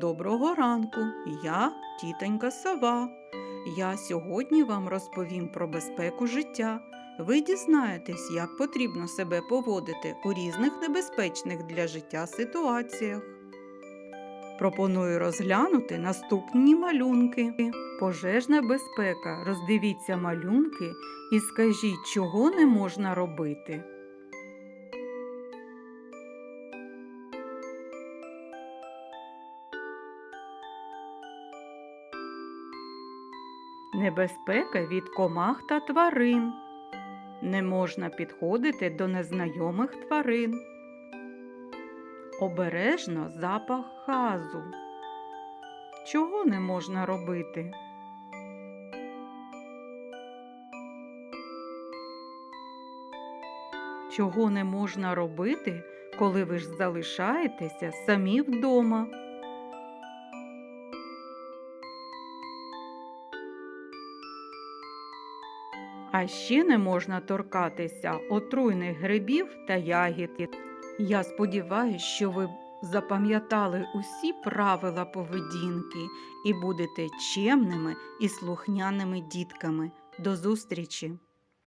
Доброго ранку, я тітонька сова. Я сьогодні вам розповім про безпеку життя. Ви дізнаєтесь, як потрібно себе поводити у різних небезпечних для життя ситуаціях. Пропоную розглянути наступні малюнки. Пожежна безпека. Роздивіться малюнки і скажіть, чого не можна робити. Небезпека від комах та тварин. Не можна підходити до незнайомих тварин. Обережно запах газу. Чого не можна робити? Чого не можна робити, коли ви ж залишаєтеся самі вдома? А ще не можна торкатися отруйних грибів та ягід. Я сподіваюся, що ви запам'ятали усі правила поведінки і будете чемними і слухняними дітками. До зустрічі!